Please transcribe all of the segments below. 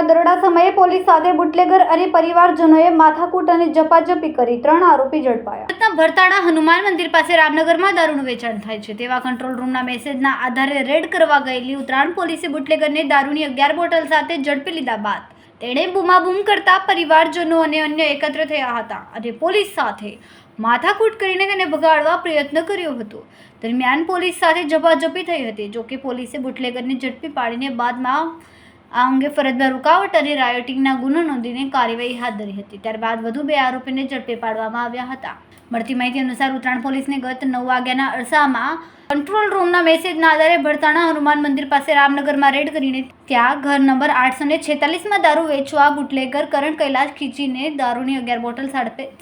સુરતમાં દરોડા સમયે પોલીસ સાથે બુટલેગર અને પરિવારજનોએ માથાકૂટ અને જપાજપી કરી ત્રણ આરોપી ઝડપાયા. ભરતાડા હનુમાન મંદિર પાસે રામનગરમાં દારૂનું વેચાણ થાય છે. તેવા કંટ્રોલ રૂમના મેસેજના આધારે રેડ કરવા ગયેલી ઉત્તરાયણ પોલીસે બુટલેગરને દારૂની અગિયાર બોટલ સાથે ઝડપી લીધા બાદ તેણે બૂમાબૂમ કરતા પરિવારજનો અને અન્ય એકત્ર થયા હતા અને પોલીસ સાથે માથાકૂટ કરીને તેને ભગાડવા પ્રયત્ન કર્યો હતો. દરમિયાન પોલીસ સાથે ઝપાઝપી થઈ હતી, જોકે પોલીસે બુટલેગરને ઝડપી પાડીને બાદમાં આ અંગે ફરજમાં રૂકાવટ અને રાયોટિંગના ગુનો નોંધીને કાર્યવાહી હાથ ધરી હતી. ત્યારબાદ વધુ બે આરોપીને ઝડપી પાડવામાં આવ્યા હતા. મળતી માહિતી અનુસાર ઉત્તરાયણ પોલીસને ગત નવ વાગ્યાના અરસામાં કંટ્રોલ રૂમના મેસેજના આધારે ભરતાણા હનુમાન મંદિર પાસે રામનગરમાં રેડ કરીને ત્યાં ઘર નંબર આઠસો ને છેતાલીસમાં દારૂ વેચવા બુટલેગર કરણ કૈલાશ ખીચીને દારૂની અગિયાર બોટલ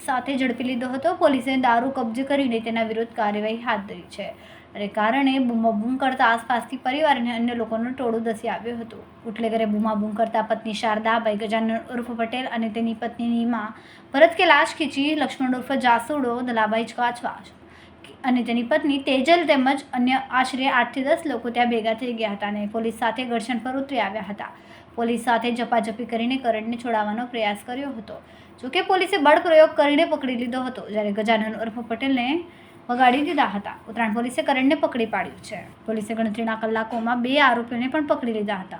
સાથે ઝડપી લીધો હતો. પોલીસે દારૂ કબજે કરીને તેના વિરુદ્ધ કાર્યવાહી હાથ ધરી છે. અને કારણે બૂમાબૂમ કરતા આસપાસથી પરિવાર અને અન્ય લોકોનું ટોળું ધસી આવ્યું હતું. બુટલેગરે બૂમાબૂમ કરતા પત્ની શારદાભાઈ ગજાનન ઉર્ફ પટેલ અને તેની પત્નીની માં ભરત કે લાશ ખીચી, લક્ષ્મણ ઉર્ફ જાસુડો દલાભાઈ કાચવા અને તેની પત્ની તેજલ તેમજ અન્ય આશરે આઠથી દસ લોકો ત્યાં ભેગા થઈ ગયા હતા અને પોલીસ સાથે ઘર્ષણ પર ઉતરી આવ્યા હતા. પોલીસ સાથે ઝપાઝપી કરીને કરણને છોડાવવાનો પ્રયાસ કર્યો હતો. જોકે પોલીસે બળ પ્રયોગ કરીને પકડી લીધો હતો. જ્યારે ગજાનન ઉર્ફ પટેલને વગાડી દીધા હતા. ઉત્તરાયણ પોલીસે કરણને પકડી પાડ્યું છે. પોલીસે ગણતરીના કલાકોમાં બે આરોપીઓને પણ પકડી લીધા હતા.